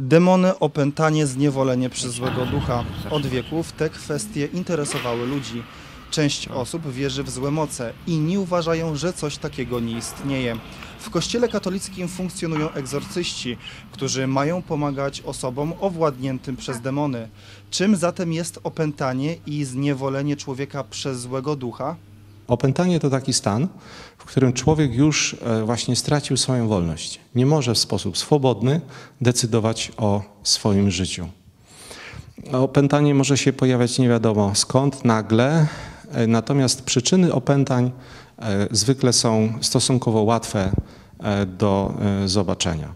Demony, opętanie, zniewolenie przez złego ducha. Od wieków te kwestie interesowały ludzi. Część osób wierzy w złe moce, inni uważają, że coś takiego nie istnieje. W kościele katolickim funkcjonują egzorcyści, którzy mają pomagać osobom owładniętym przez demony. Czym zatem jest opętanie i zniewolenie człowieka przez złego ducha? Opętanie to taki stan, w którym człowiek już e, właśnie stracił swoją wolność. Nie może w sposób swobodny decydować o swoim życiu. Opętanie może się pojawiać nie wiadomo skąd, nagle, e, natomiast przyczyny opętań e, zwykle są stosunkowo łatwe do zobaczenia.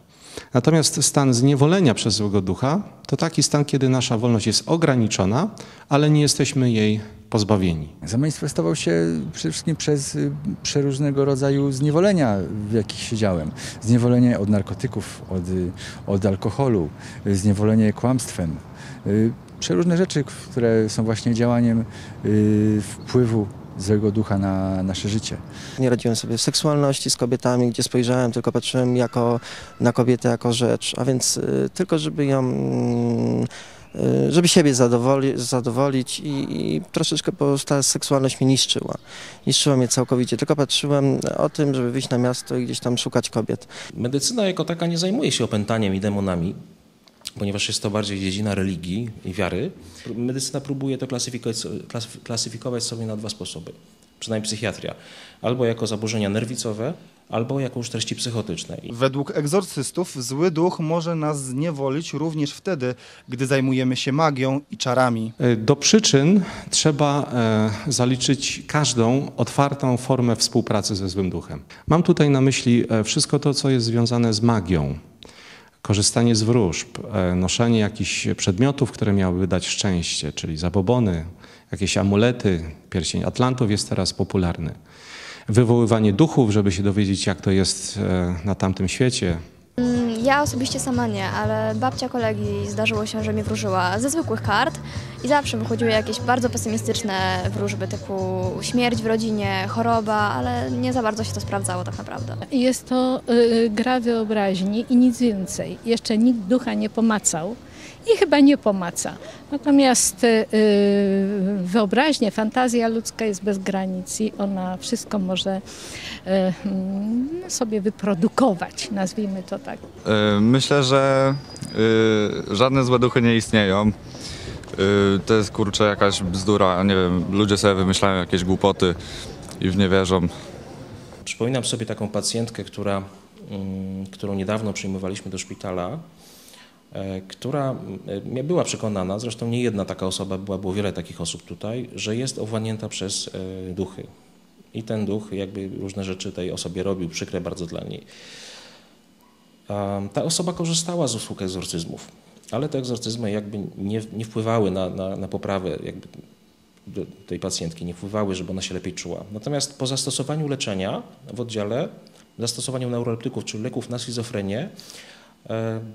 Natomiast stan zniewolenia przez złego ducha to taki stan, kiedy nasza wolność jest ograniczona, ale nie jesteśmy jej pozbawieni. Zamanifestował się przede wszystkim przez y, przeróżnego rodzaju zniewolenia, w jakich siedziałem. Zniewolenie od narkotyków, od, y, od alkoholu, y, zniewolenie kłamstwem. Przeróżne rzeczy, które są właśnie działaniem wpływu złego ducha na nasze życie. Nie radziłem sobie w seksualności z kobietami, gdzie spojrzałem, tylko patrzyłem jako, na kobietę jako rzecz, a więc y, tylko żeby ją mm, y, żeby siebie zadowoli, zadowolić i, i troszeczkę po ta seksualność mnie niszczyła. Niszczyła mnie całkowicie. Tylko patrzyłem o tym, żeby wyjść na miasto i gdzieś tam szukać kobiet. Medycyna jako taka nie zajmuje się opętaniem i demonami ponieważ jest to bardziej dziedzina religii i wiary, medycyna próbuje to klasyfikować, klasyfikować sobie na dwa sposoby, przynajmniej psychiatria. Albo jako zaburzenia nerwicowe, albo jako już treści psychotyczne. Według egzorcystów zły duch może nas zniewolić również wtedy, gdy zajmujemy się magią i czarami. E, do przyczyn trzeba e, zaliczyć każdą otwartą formę współpracy ze złym duchem. Mam tutaj na myśli e, wszystko to, co jest związane z magią, korzystanie z wróżb, e, noszenie jakichś przedmiotów, które miałyby dać szczęście, czyli zabobony, jakieś amulety, pierścień Atlantów jest teraz popularny. Wywoływanie duchów, żeby się dowiedzieć, jak to jest e, na tamtym świecie, ja osobiście sama nie, ale babcia kolegi zdarzyło się, że mi wróżyła ze zwykłych kart i zawsze wychodziły jakieś bardzo pesymistyczne wróżby typu śmierć w rodzinie, choroba, ale nie za bardzo się to sprawdzało tak naprawdę. Jest to y, gra wyobraźni i nic więcej. Jeszcze nikt ducha nie pomacał i chyba nie pomaca. Natomiast y, wyobraźnia, fantazja ludzka jest bez granic i ona wszystko może y, mm, sobie wyprodukować, nazwijmy to tak. Y, myślę, że żadne złe duchy nie istnieją. To jest kurczę jakaś bzdura, nie wiem, ludzie sobie wymyślają jakieś głupoty i w nie wierzą. Przypominam sobie taką pacjentkę, która, mm, którą niedawno przyjmowaliśmy do szpitala. E, która e, była przekonana, zresztą nie jedna taka osoba była, było wiele takich osób tutaj, że jest owłanięta przez e, duchy. I ten duch jakby różne rzeczy tej osobie robił, przykre bardzo dla niej. Ta osoba korzystała z usług egzorcyzmów, ale te egzorcyzmy jakby nie, nie wpływały na, na, na poprawę jakby tej pacjentki, nie wpływały, żeby ona się lepiej czuła. Natomiast po zastosowaniu leczenia w oddziale, zastosowaniu neuroleptyków, czyli leków na schizofrenię,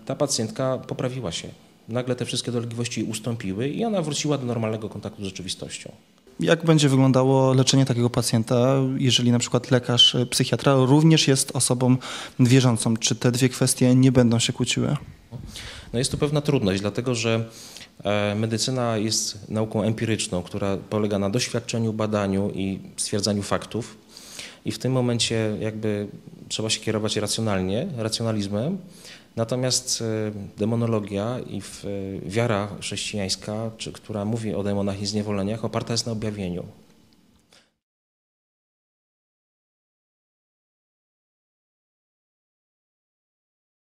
ta pacjentka poprawiła się. Nagle te wszystkie dolegliwości ustąpiły i ona wróciła do normalnego kontaktu z rzeczywistością. Jak będzie wyglądało leczenie takiego pacjenta, jeżeli na przykład lekarz, e, psychiatra również jest osobą wierzącą? Czy te dwie kwestie nie będą się kłóciły? No jest to pewna trudność, dlatego że e, medycyna jest nauką empiryczną, która polega na doświadczeniu, badaniu i stwierdzaniu faktów. I w tym momencie jakby trzeba się kierować racjonalnie, racjonalizmem, Natomiast e, demonologia i e, wiara chrześcijańska, czy, która mówi o demonach i zniewoleniach, oparta jest na objawieniu.